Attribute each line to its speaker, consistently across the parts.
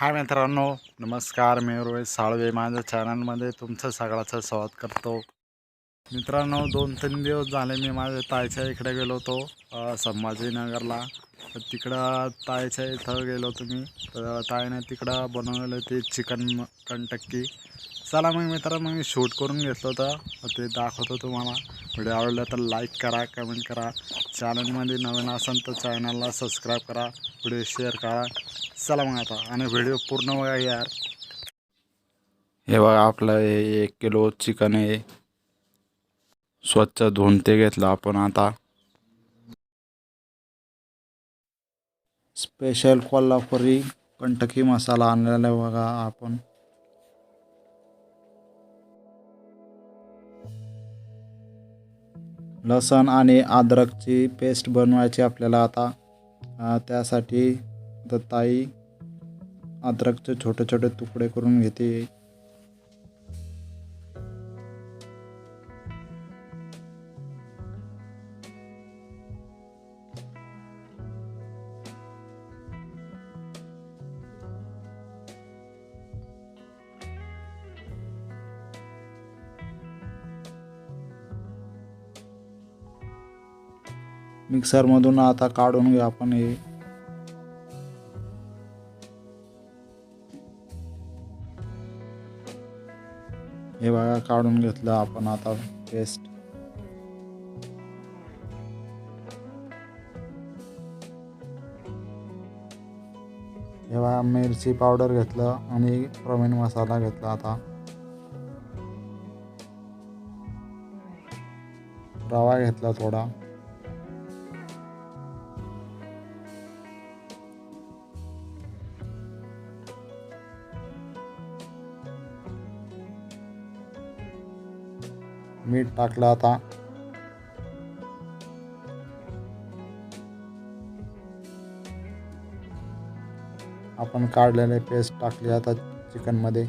Speaker 1: हाय मित्रांनो नमस्कार. मी रोहित साळवे. माझ्या चॅनलमध्ये तुमचं सगळ्याचं स्वागत करतो. मित्रांनो दोन तीन दिवस झाले मी माझ्या ताईच्या इकडे गेलो होतो संभाजीनगरला. तर तिकडं ताईच्या इथं गेलो होतो मी. तर ताईने तिकडं बनवलेलं ते चिकन कंटक्की टक्की चला मग मित्र मग मी शूट करून घेतलं होतं. ते दाखवतो तुम्हाला. व्हिडिओ आवडला तर लाईक करा कमेंट करा. चॅनलमध्ये नवीन असेल तर चॅनलला सबस्क्राईब करा व्हिडिओ शेअर करा. चला मग आता आणि व्हिडिओ पूर्ण बघा यार. हे बघा आपलं हे एक किलो चिकन आहे. स्वच्छ धुवून ते घेतलं आपण आता. स्पेशल कोल्हापुरी कंटकी मसाला आणलेला आहे बघा आपण. लसण आणि अद्रकची पेस्ट बनवायची आपल्याला आता. त्यासाठी तर ताई अद्रकचे छोटे छोटे तुकडे करून घेते. मिक्सरमधून आता काढून घेऊ आपण हे. हे बघा काढून घेतलं आपण आता पेस्ट हे बघा मिरची पावडर घेतलं आणि प्रवीण मसाला घेतला आता. रवा घेतला थोडा. मीठ टाकलं आता. आपण काढलेले पेस्ट टाकली आता चिकनमध्ये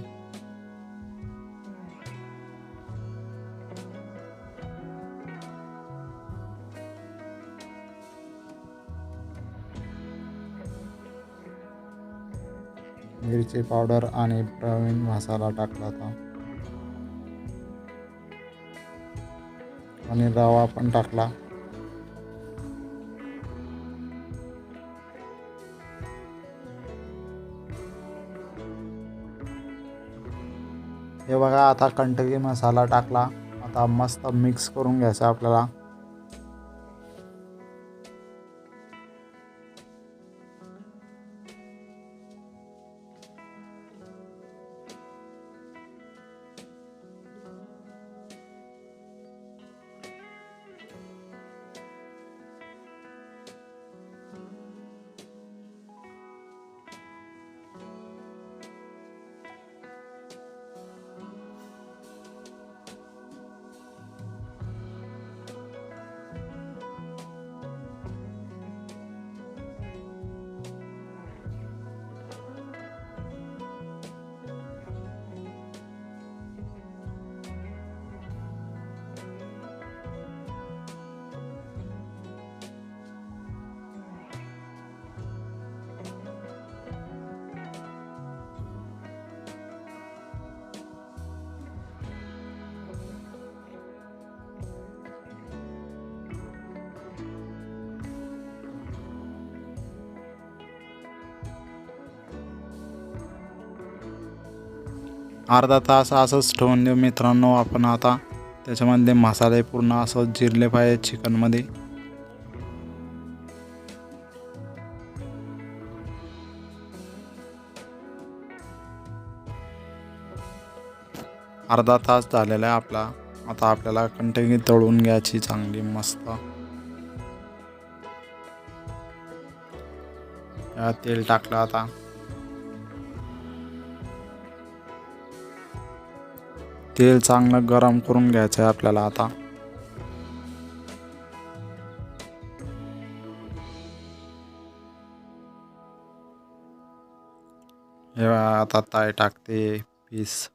Speaker 1: मिरची पावडर आणि प्रवीण मसाला टाकला होता आणि रवा पण टाकला. हे बघा आता कंटकी मसाला टाकला. आता मस्त मिक्स करून घ्यायचा आपल्याला. अर्धा तास असंच ठेवून देऊ मित्रांनो आपण आता. त्याच्यामध्ये मसाले पूर्ण असं जिरले पाहिजे चिकनमध्ये. अर्धा तास झालेला आहे आपला. आता आपल्याला कंटिन्यू तळून घ्यायची चांगली मस्त. यात तेल टाकलं आता. तेल चांगलं गरम करून घ्यायचं आहे आपल्याला आता. हे आता ताय टाकते पीस.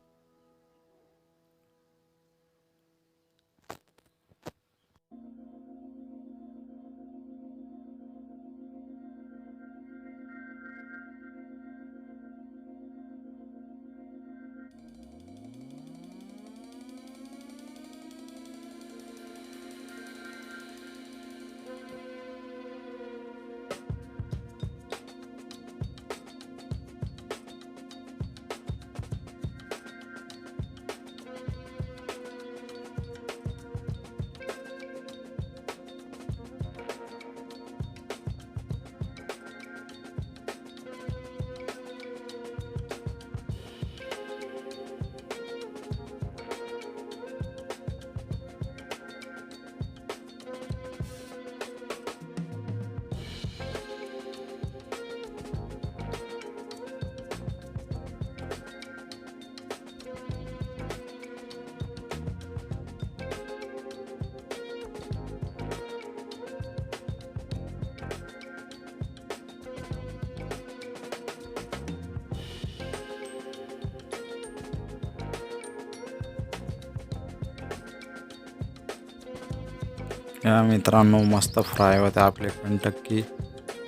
Speaker 1: मित्रांनो मस्त फ्राय होते आपले. कंटक्की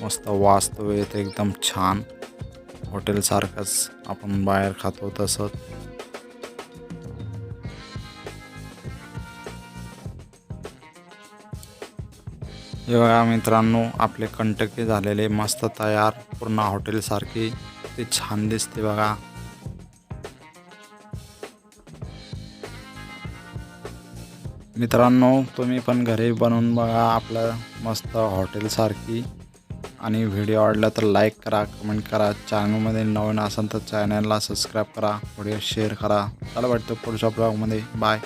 Speaker 1: मस्त वास्तव येते एकदम छान. हॉटेलसारखंच आपण बाहेर खातो तसंच. हे बघा मित्रांनो आपले कंटकी झालेले मस्त तयार. पूर्ण हॉटेलसारखी ते छान दिसते बघा. मित्रांनो तुम्ही पण घरी बनवून बघा आपलं मस्त हॉटेलसारखी आणि व्हिडिओ आवडला तर लाईक करा कमेंट करा. चॅनलमध्ये नवीन असेल तर चॅनलला सबस्क्राईब करा व्हिडिओ शेअर करा. चला वाटतं पुढच्या ब्लॉगमध्ये बाय